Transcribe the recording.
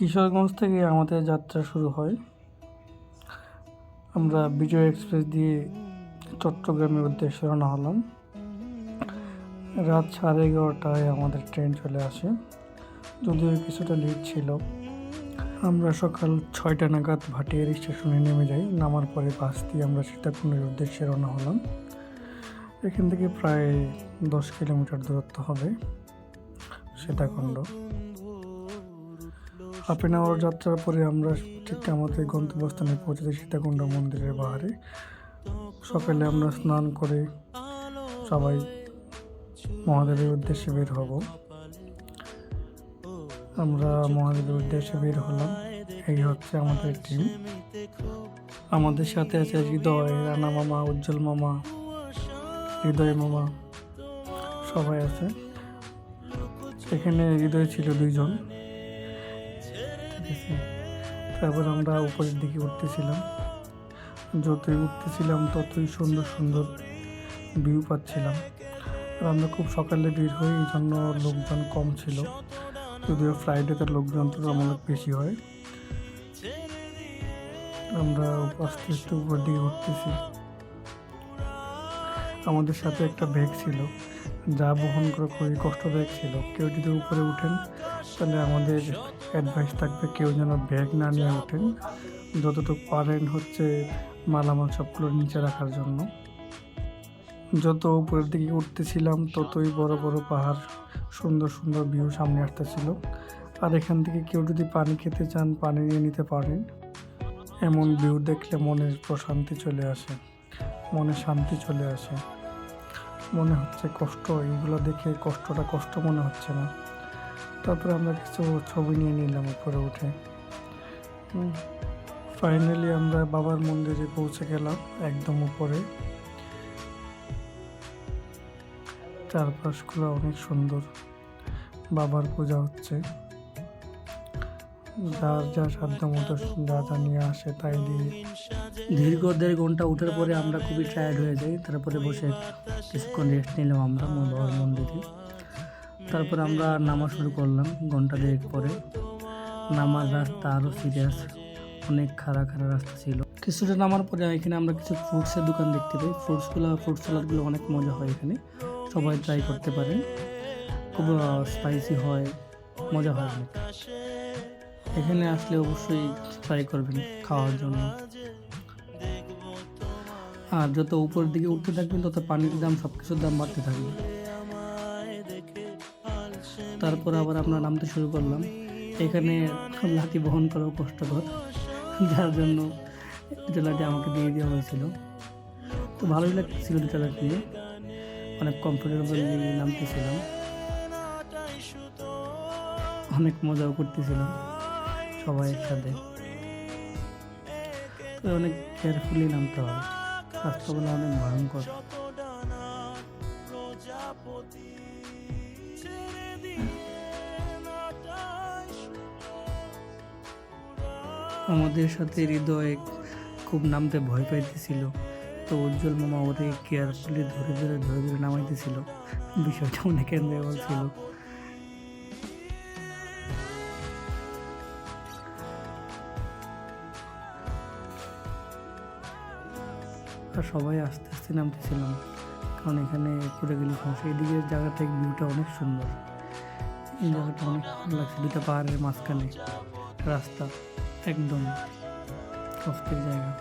কিশোরগঞ্জ থেকে আমাদের যাত্রা শুরু হয়। আমরা বিজয় এক্সপ্রেস দিয়ে চট্টগ্রামের উদ্দেশ্যে রওনা হলাম। রাত সাড়ে এগারোটায় আমাদের ট্রেন চলে আসে। যদিও কিছুটা লেট ছিল। আমরা সকাল ছয়টা নাগাদ ভাটিয়ার স্টেশনে নেমে যাই। নামার পরে বাস দিয়ে আমরা সীতাকুণ্ডের উদ্দেশ্যে রওনা হলাম। এখান থেকে প্রায় দশ কিলোমিটার দূরত্ব হবে সীতাকুণ্ড। হাফ যাত্রার পরে আমরা ঠিক আমাদের গন্তব্যস্থানে পৌঁছে যাই সীতাকুণ্ড মন্দিরের বাহারে। সকালে আমরা স্নান করে সবাই মহাদেবের উদ্দেশ্যে বের হব। আমরা মহাদেবের উদ্দেশ্যে বের হলাম। এই হচ্ছে আমাদের টিম আমাদের সাথে আছে হৃদয়, রানা মামা, উজ্জ্বল মামা, হৃদয় মামা, সবাই আছে। এখানে হৃদয় ছিল দুইজন। ঠিক তারপর আমরা উপরের দিকে উঠতেছিলাম। যতই উঠতেছিলাম, ততই সুন্দর সুন্দর ভিউ পাচ্ছিলাম। আর আমরা খুব সকালে বের হই, এই জন্য লোকজন কম ছিল। যদিও ফ্লাইটেতে লোকজন তুলনামূলক বেশি হয়। আমরা আস্তে আস্তে উপর দিকে উঠতেছি। আমাদের সাথে একটা ব্যাগ ছিল। যা বহন করা খুবই কষ্টদায়ক ছিল। কেউ যদি উপরে উঠেন, তাহলে আমাদের অ্যাডভাইস থাকবে কেউ যেন ব্যাগ না নিয়ে ওঠেন। যতটুকু পারেন হচ্ছে মালামাল সবগুলো নিচে রাখার জন্য। যত উপরের দিকে উঠতেছিলাম, ততই বড় বড় পাহাড়, সুন্দর সুন্দর ভিউ সামনে আসতেছিল। আর এখান থেকে কেউ যদি পানি খেতে চান, পানি নিয়ে নিতে পারেন। এমন ভিউ দেখলে মনের প্রশান্তি চলে আসে মনে শান্তি চলে আসে। মনে হচ্ছে কষ্ট এইগুলো দেখে কষ্টটা কষ্ট মনে হচ্ছে না। তারপরে আমরা কিছু ছবি নিয়ে নিলাম উপরে উঠে। ফাইনালি আমরা বাবার মন্দিরে পৌঁছে গেলাম একদম উপরে। চারপাশগুলো অনেক সুন্দর। বাবার পূজা হচ্ছে। যার যা সাধ্য মতো যা যা নিয়ে আসে, তাই দিয়ে দীর্ঘ দেড় ঘণ্টা উঠার পরে আমরা খুবই টায়ার্ড হয়ে যাই। তারপরে বসে কিছুক্ষণ রেস্ট নিলাম আমরা বাবার মন্দিরে। তারপর আমরা নামা শুরু করলাম ঘণ্টা দেড়েক পরে। নামার রাস্তা আরও সিরিয়াস অনেক খাড়া খাড়া রাস্তা ছিল। কিছুটা নামার পরে এখানে আমরা কিছু ফ্রুটসের দোকান দেখতে পাই। ফ্রুটসগুলো ফ্রুট সালাদগুলো অনেক মজা হয় এখানে। সবাই ট্রাই করতে পারেন। খুব স্পাইসি হয়, মজা হয় অনেক। এখানে আসলে অবশ্যই ট্রাই করবেন খাওয়ার জন্য। আর যত উপরের দিকে উঠতে থাকবেন, তত পানির দাম সব কিছুর দাম বাড়তে থাকবে। তারপর আবার আমরা নামতে শুরু করলাম। এখানে লাঠি বহন করাও কষ্টকর। যার জন্য লাঠি আমাকে দিয়ে দেওয়া হয়েছিল। তো ভালোই লাগতেছিল দুটো লাঠি অনেক কমফোর্টেবল নামতেছিলাম। অনেক মজাও করতেছিলাম। সবাই একসাথে অনেক কেয়ারফুলি নামতে হবে। রাস্তাগুলো অনেক ভয়ঙ্কর। আমাদের সাথে হৃদয় খুব নামতে ভয় পাইতেছিল। তো উজ্জ্বল মামা ওরে কেয়ারফুলি ধরে ধরে ধরে ধরে নামাইতেছিল। বিষয়টা অনেক এনজয়েবল ছিল। আর সবাই আস্তে আস্তে নামতেছিলাম। কারণ এখানে পড়ে গেলে সমস্যা এদিকে জায়গা থেকে ভিউটা অনেক সুন্দর। এই জায়গাটা অনেক ভালো লাগছে। দুটা পাহাড়ের মাঝখানে রাস্তা, একদম কষ্টের জায়গা।